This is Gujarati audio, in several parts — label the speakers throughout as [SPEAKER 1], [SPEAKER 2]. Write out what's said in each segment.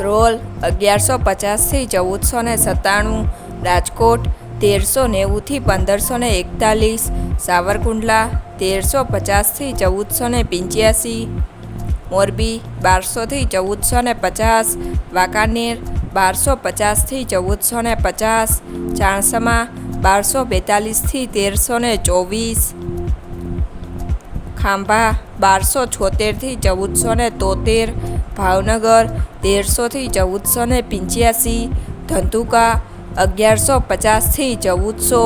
[SPEAKER 1] ત્રોલ અગિયારસો પચાસથી ચૌદસો ને સત્તાણું, રાજકોટ તેરસો નેવુંથી પંદરસો ને એકતાલીસ, સાવરકુંડલા તેરસો પચાસથી ચૌદસો ને પંચ્યાસી, મોરબી બારસોથી ચૌદસો ને પચાસ, વાંકાનેર બારસો પચાસથી ચૌદસો ને પચાસ, ચાણસમા બારસો બેતાલીસથી તેરસો ને ચોવીસ, ખાંભા બારસો છોતેરથી ચૌદસો ને તોતેર ભાવનગર તેરસોથી ચૌદસો ને પંચ્યાસી, ધંધુકા અગિયારસો પચાસથી ચૌદસો,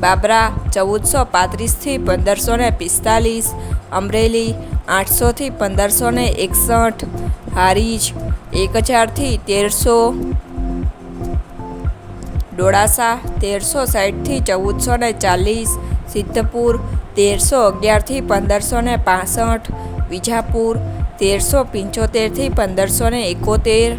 [SPEAKER 1] બાબરા ચૌદસો પાંત્રીસથી પંદરસો ને પિસ્તાલીસ, અમરેલી આઠસોથી પંદરસો ને એકસઠ, હારીજ એક હજારથી તેરસો, ડોળાસા તેરસો સાઠથી ચૌદસો ને ચાલીસ, સિદ્ધપુર તેરસો અગિયારથી પંદરસો ને પાસઠ, વિજાપુર તેરસો પંચોતેરથી પંદરસો ને એકોતેર.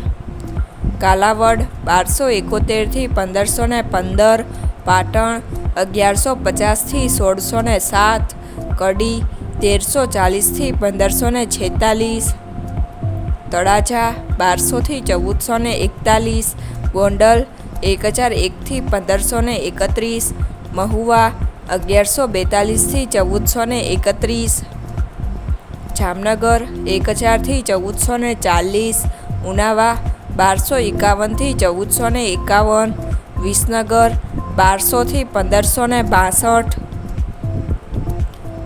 [SPEAKER 1] કાલાવડ બારસો એકોતેરથી પંદરસો ને પંદર. પાટણ અગિયારસો પચાસથી સોળસો ને સાત. કડી તેરસો ચાલીસથી પંદરસો ને છેતાલીસ. તળાજા બારસોથી ચૌદસો ને એકતાલીસ. ગોંડલ એક હજાર એકથી પંદરસો ને એકત્રીસ. મહુવા અગિયારસો બેતાલીસથી ચૌદસો ને એકત્રીસ. જામનગર એક હજારથી ચૌદસો ને ચાલીસ, ઉનાવા, બારસો એકાવનથી ચૌદસો ને એકાવન, વિસનગર, બારસોથી પંદરસો ને બાસઠ,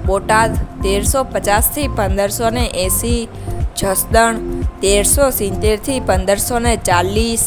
[SPEAKER 1] બોટાદ, તેરસો પચાસથી પંદરસો ને એંસી, જસદણ, તેરસો સિત્તેરથી પંદરસો ને ચાલીસ